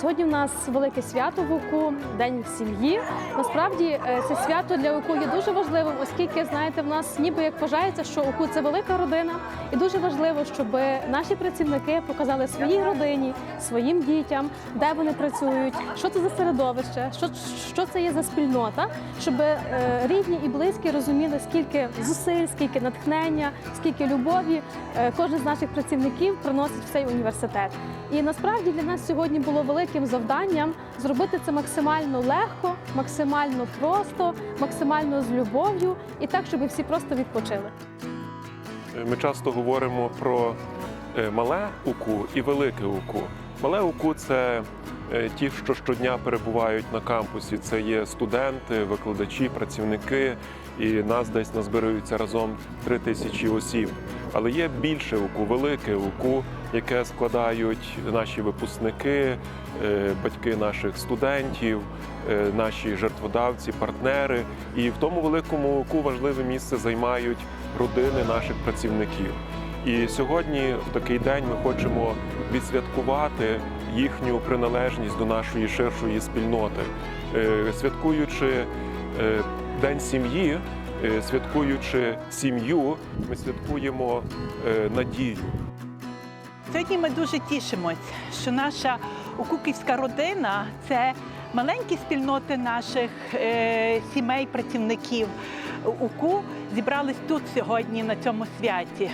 Сьогодні в нас велике свято в УКУ, День сім'ї. Насправді е, це свято для УКУ є дуже важливим, оскільки знаєте, в нас ніби як вважається, що УКУ це велика родина, і дуже важливо, щоб наші працівники показали своїй родині, своїм дітям, де вони працюють, що це за середовище, що, що це є за спільнота, щоб е, рідні і близькі розуміли, скільки зусиль, скільки натхнення, скільки любові е, кожен з наших працівників приносить в цей університет. І насправді для нас сьогодні було великим завданням зробити це максимально легко, максимально просто, максимально з любов'ю і так, щоб всі просто відпочили. Ми часто говоримо про мале УКУ і велике УКУ. Мале УКУ це е, ті, що щодня перебувають на кампусі. Це є студенти, викладачі, працівники, і нас десь назбирується разом три тисячі осіб. Але є більше УКУ, велике УКУ, яке складають наші випускники, е, батьки наших студентів, е, наші жертводавці, партнери. І в тому великому УКУ важливе місце займають родини наших працівників. І сьогодні, в такий день, ми хочемо відсвяткувати їхню приналежність до нашої ширшої спільноти, Е, святкуючи е, День сім'ї, е, святкуючи сім'ю, ми святкуємо надію. Сьогодні ми дуже тішимось, що наша укуківська родина це маленькі спільноти наших сімей, працівників УКУ зібрались тут сьогодні на цьому святі.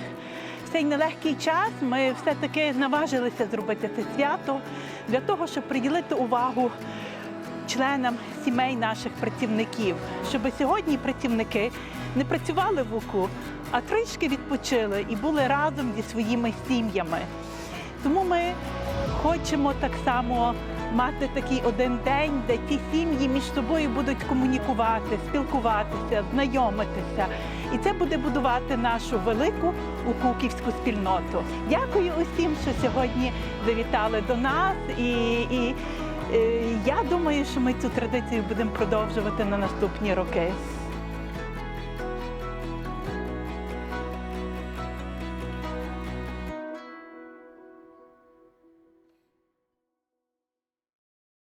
Цей нелегкий час ми все-таки наважилися зробити це свято для того, щоб приділити увагу членам сімей наших працівників, щоб сьогодні працівники не працювали в УКУ, а трішки відпочили і були разом зі своїми сім'ями. Тому ми хочемо так само мати такий один день, де ті сім'ї між собою будуть комунікувати, спілкуватися, знайомитися. І це буде будувати нашу велику укуківську спільноту. Дякую усім, що сьогодні завітали до нас. І, і і я думаю, що ми цю традицію будемо продовжувати на наступні роки.